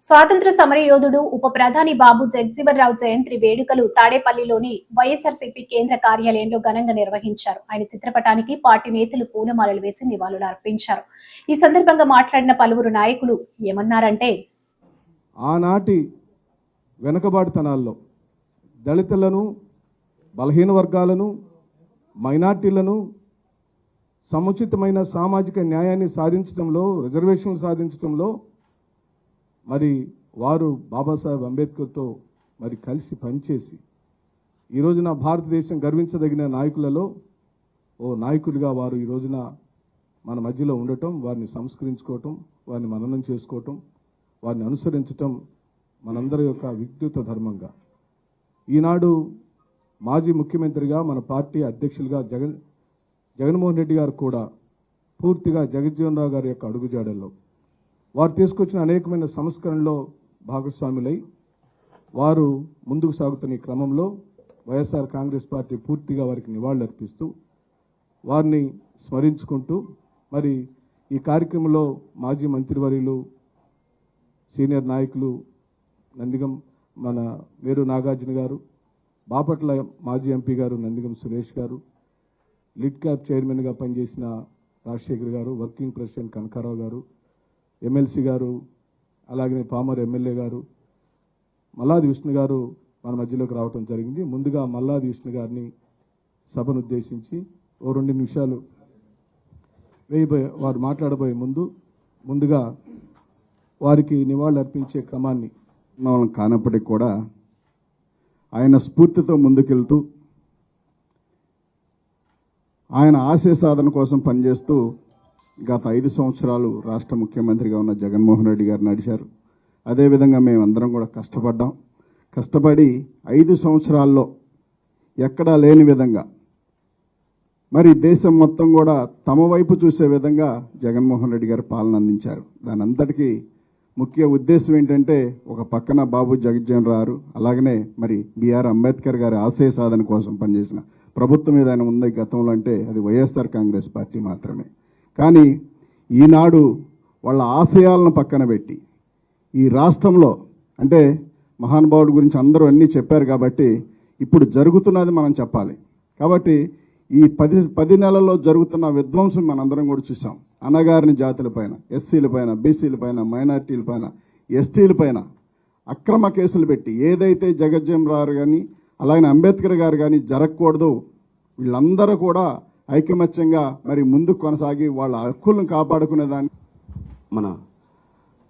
స్వాతంత్ర సమరయోధుడు ఉప ప్రధాని బాబు జగజీవన్రావు జయంతి వేడుకలు తాడేపల్లిలోని వైఎస్ఆర్సీపీ కేంద్ర కార్యాలయంలో ఘనంగా నిర్వహించారు. ఆయన చిత్రపటానికి పార్టీ నేతలు పూలమాలలు వేసి నివాళులు అర్పించారు. ఈ సందర్భంగా మాట్లాడిన పలువురు నాయకులు ఏమన్నారంటే ఆనాటి వెనుకబాటుతనాల్లో దళితులను బలహీన వర్గాలను మైనార్టీలను సముచితమైన సామాజిక న్యాయాన్ని సాధించడంలో రిజర్వేషన్లు సాధించడంలో మరి వారు బాబాసాహెబ్ అంబేద్కర్తో మరి కలిసి పనిచేసి ఈ రోజున భారతదేశం గర్వించదగిన నాయకులలో ఓ నాయకులుగా వారు ఈ రోజున మన మధ్యలో ఉండటం వారిని సంస్కరించుకోవటం వారిని మననం చేసుకోవటం వారిని అనుసరించటం మనందరి యొక్క విద్యుత ధర్మంగా. ఈనాడు మాజీ ముఖ్యమంత్రిగా మన పార్టీ అధ్యక్షులుగా జగన్ జగన్మోహన్ రెడ్డి గారు కూడా పూర్తిగా జగజ్జీవన్ రావు గారి యొక్క అడుగుజాడల్లో వారు తీసుకొచ్చిన అనేకమైన సంస్కరణలో భాగస్వాములై వారు ముందుకు సాగుతున్న ఈ క్రమంలో వైఎస్ఆర్ కాంగ్రెస్ పార్టీ పూర్తిగా వారికి నివాళులర్పిస్తూ వారిని స్మరించుకుంటూ మరి ఈ కార్యక్రమంలో మాజీ మంత్రివర్యులు సీనియర్ నాయకులు నందిగం మన వేరు నాగార్జున గారు బాపట్ల మాజీ ఎంపీ గారు నందిగం సురేష్ గారు లిడ్ క్యాప్ చైర్మన్గా పనిచేసిన రాజశేఖర్ గారు వర్కింగ్ ప్రెసిడెంట్ కనకారావు గారు ఎమ్మెల్సీ గారు అలాగే పామర్ ఎమ్మెల్యే గారు మల్లాది విష్ణు గారు మన మధ్యలోకి రావటం జరిగింది. ముందుగా మల్లాది విష్ణు గారిని సభను ఉద్దేశించి ఓ రెండు నిమిషాలు వేయబోయే వారు మాట్లాడబోయే ముందు ముందుగా వారికి నివాళులు అర్పించే క్రమాన్ని మనం కానప్పటికి కూడా ఆయన స్ఫూర్తితో ముందుకెళ్తూ ఆయన ఆశయ సాధన కోసం పనిచేస్తూ గత ఐదు సంవత్సరాలు రాష్ట్ర ముఖ్యమంత్రిగా ఉన్న జగన్మోహన్ రెడ్డి గారు నడిచారు. అదేవిధంగా మేమందరం కూడా కష్టపడ్డాం. కష్టపడి ఐదు సంవత్సరాల్లో ఎక్కడా లేని విధంగా మరి దేశం మొత్తం కూడా తమ వైపు చూసే విధంగా జగన్మోహన్ రెడ్డి గారు పాలన అందించారు. దాని అంతటికీ ముఖ్య ఉద్దేశం ఏంటంటే ఒక పక్కన బాబు జగజ్జన్ రారు అలాగనే మరి బిఆర్ అంబేద్కర్ గారి ఆశయ సాధన కోసం పనిచేసిన ప్రభుత్వం ఏదైనా ఉంది గతంలో అంటే అది వైఎస్ఆర్ కాంగ్రెస్ పార్టీ మాత్రమే. కానీ ఈనాడు వాళ్ళ ఆశయాలను పక్కన పెట్టి ఈ రాష్ట్రంలో అంటే మహానుభావుడి గురించి అందరూ అన్నీ చెప్పారు కాబట్టి ఇప్పుడు జరుగుతున్నది మనం చెప్పాలి. కాబట్టి ఈ పది పది నెలల్లో జరుగుతున్న విధ్వంసం మనందరం కూడా చూసాం. అన్నగారిని జాతుల పైన ఎస్సీల పైన బీసీల పైన మైనార్టీల పైన ఎస్టీల పైన అక్రమ కేసులు పెట్టి ఏదైతే జగజ్జం రారు కానీ అలాగే అంబేద్కర్ గారు కానీ జరగకూడదు వీళ్ళందరూ కూడా ఐకమత్యంగా మరి ముందుకు కొనసాగి వాళ్ళ హక్కులను కాపాడుకునే దాన్ని మన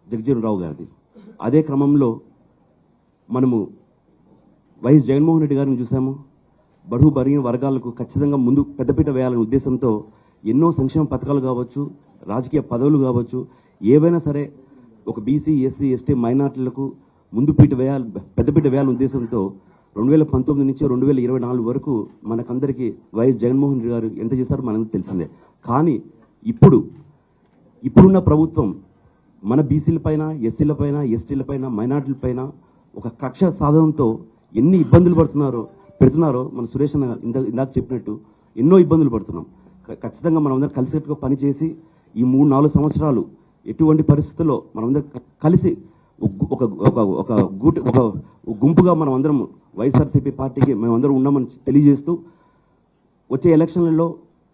జగజీవన్ రావు గారిది. అదే క్రమంలో మనము వైఎస్ జగన్మోహన్ రెడ్డి గారిని చూసాము బడుగు బరిగిన వర్గాలకు ఖచ్చితంగా ముందు పెద్దపీట వేయాలనే ఉద్దేశంతో ఎన్నో సంక్షేమ పథకాలు కావచ్చు రాజకీయ పదవులు కావచ్చు ఏవైనా సరే ఒక బీసీ ఎస్సీ ఎస్టీ మైనార్టీలకు ముందు పీట వేయాలి పెద్దపీట వేయాలనే ఉద్దేశంతో రెండు వేల పంతొమ్మిది నుంచి రెండు వేల ఇరవై నాలుగు వరకు మనకందరికీ వైఎస్ జగన్మోహన్ రెడ్డి గారు ఎంత చేశారో మనకు తెలిసిందే. కానీ ఇప్పుడు ఇప్పుడున్న ప్రభుత్వం మన బీసీల పైన ఎస్సీల పైన ఒక కక్ష సాధనంతో ఎన్ని ఇబ్బందులు పడుతున్నారో పెడుతున్నారో మన సురేష్ అన్న ఇందా ఇందాక చెప్పినట్టు ఎన్నో ఇబ్బందులు పడుతున్నాం. ఖచ్చితంగా మనం అందరం కలిసికట్టుగా పనిచేసి ఈ మూడు నాలుగు సంవత్సరాలు ఎటువంటి పరిస్థితుల్లో మనమందరం కలిసి ఒక ఒక ఒక గూట్ ఒక గుంపుగా మనం అందరం వైఎస్ఆర్సీపీ పార్టీకి మేమందరం ఉన్నామని తెలియజేస్తూ వచ్చే ఎలక్షన్లలో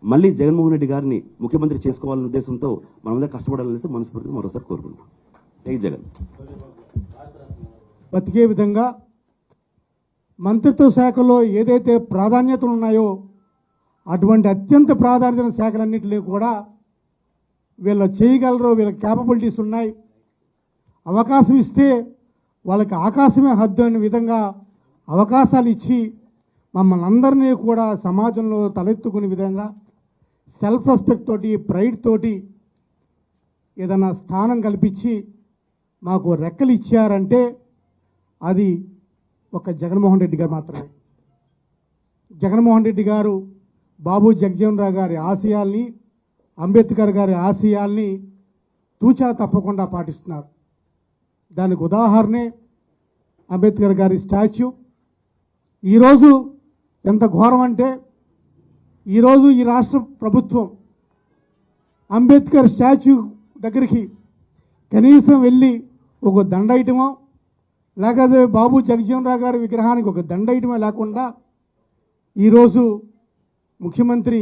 మళ్ళీ జగన్మోహన్ రెడ్డి గారిని ముఖ్యమంత్రి చేసుకోవాలనే ఉద్దేశంతో మనమందరం కష్టపడాలనేసి మనస్ఫూర్తిగా మరోసారి కోరుకుంటున్నాం. జై జగన్. బతికే విధంగా మంత్రిత్వ శాఖలో ఏదైతే ప్రాధాన్యతలు ఉన్నాయో అటువంటి అత్యంత ప్రాధాన్యత శాఖలన్నింటినీ కూడా వీళ్ళు చేయగలరు వీళ్ళ క్యాపబిలిటీస్ ఉన్నాయి. అవకాశం ఇస్తే వాళ్ళకి ఆకాశమే హద్దు అనే విధంగా అవకాశాలు ఇచ్చి మమ్మల్ని అందరినీ కూడా సమాజంలో తలెత్తుకునే విధంగా సెల్ఫ్ రెస్పెక్ట్ తోటి ప్రైడ్ తోటి ఏదైనా స్థానం కల్పించి మాకు రెక్కలు ఇచ్చారంటే అది ఒక జగన్మోహన్ రెడ్డి గారు మాత్రమే. జగన్మోహన్ రెడ్డి గారు బాబు జగజీవన్ రావు గారి ఆశయాల్ని అంబేద్కర్ గారి ఆశయాల్ని తూచా తప్పకుండా పాటిస్తున్నారు. దానికి ఉదాహరణే అంబేద్కర్ గారి స్టాచ్యూ. ఈరోజు ఎంత ఘోరం అంటే ఈరోజు ఈ రాష్ట్ర ప్రభుత్వం అంబేద్కర్ స్టాచ్యూ దగ్గరికి కనీసం వెళ్ళి ఒక దండ ఐటమో లేకపోతే బాబు జగజీవన్ రావు గారి విగ్రహానికి ఒక దండ ఐటమే లేకుండా ఈరోజు ముఖ్యమంత్రి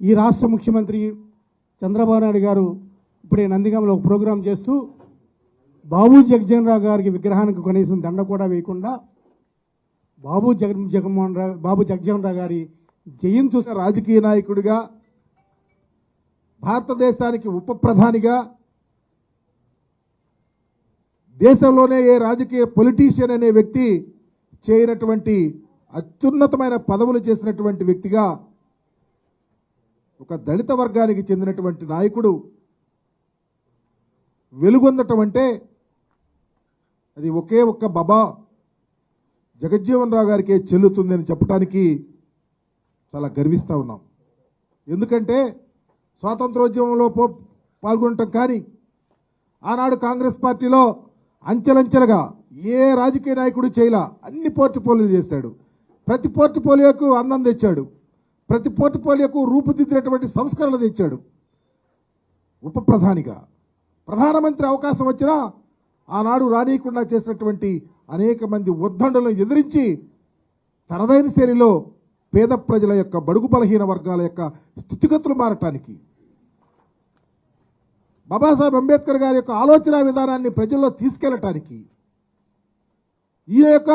ఈ రాష్ట్ర ముఖ్యమంత్రి చంద్రబాబు నాయుడు గారు ఇప్పుడే నందిగంలో ఒక ప్రోగ్రాం చేస్తూ బాబు జగజీవన్ రావు గారికి విగ్రహానికి కనీసం దండ కూడా వేయకుండా బాబు జగన్ జగన్మోహన్ రావు బాబు జగజ్జన్ రావు గారి జయంతి రాజకీయ నాయకుడిగా భారతదేశానికి ఉప ప్రధానిగా దేశంలోనే ఏ రాజకీయ పొలిటీషియన్ అనే వ్యక్తి చేయనటువంటి అత్యున్నతమైన పదవులు చేసినటువంటి వ్యక్తిగా ఒక దళిత వర్గానికి చెందినటువంటి నాయకుడు వెలుగొందటం అంటే అది ఒకే ఒక్క బాబా జగజ్జీవన్ రావు గారికే చెల్లుతుందని చెప్పడానికి చాలా గర్విస్తూ ఉన్నాం. ఎందుకంటే స్వాతంత్రోద్యమంలో పో పాల్గొనటం కానీ ఆనాడు కాంగ్రెస్ పార్టీలో అంచెలంచెలుగా ఏ రాజకీయ నాయకుడు చేయలా అన్ని పోర్టుపోలియోలు చేశాడు. ప్రతి పోర్టుపోలియోకు అందం తెచ్చాడు. ప్రతి పోర్టుపోలియోకు రూపుదిద్దినటువంటి సంస్కరణ తెచ్చాడు. ఉప ప్రధానిగా. ప్రధానమంత్రి అవకాశం వచ్చినా ఆనాడు రానియకుండా చేసినటువంటి అనేక మంది ఉద్దండలను ఎదిరించి తనదైన శైలిలో పేద ప్రజల యొక్క బడుగు బలహీన వర్గాల యొక్క స్థితిగతులు మారటానికి బాబాసాహెబ్ అంబేద్కర్ గారి యొక్క ఆలోచన విధానాన్ని ప్రజల్లో తీసుకెళ్ళటానికి ఈ యొక్క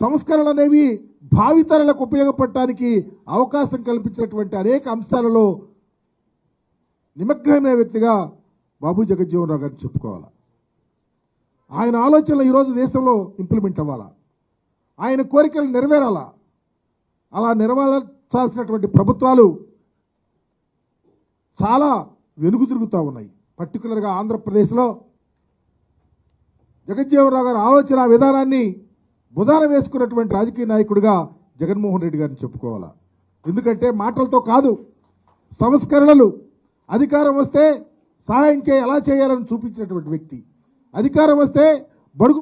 సంస్కరణ అనేవి భావితరాలకు ఉపయోగపడటానికి అవకాశం కల్పించినటువంటి అనేక అంశాలలో నిమగ్నమైన వ్యక్తిగా బాబు జగజ్జీవన్ రావు గారిని చెప్పుకోవాలి. ఆయన ఆలోచనలు ఈరోజు దేశంలో ఇంప్లిమెంట్ అవ్వాలా? ఆయన కోరికలు నెరవేరాలా? అలా నెరవేర్చాల్సినటువంటి ప్రభుత్వాలు చాలా వెనుగు తిరుగుతూ ఉన్నాయి. పర్టికులర్గా ఆంధ్రప్రదేశ్లో జగజ్జీవనరావు గారి ఆలోచన విధానాన్ని భుజాన వేసుకున్నటువంటి రాజకీయ నాయకుడిగా జగన్మోహన్ రెడ్డి గారిని చెప్పుకోవాలా? ఎందుకంటే మాటలతో కాదు సంస్కరణలు అధికారం వస్తే సహాయం చేయ ఎలా చేయాలని చూపించినటువంటి వ్యక్తి. అధికారం వస్తే బడుగు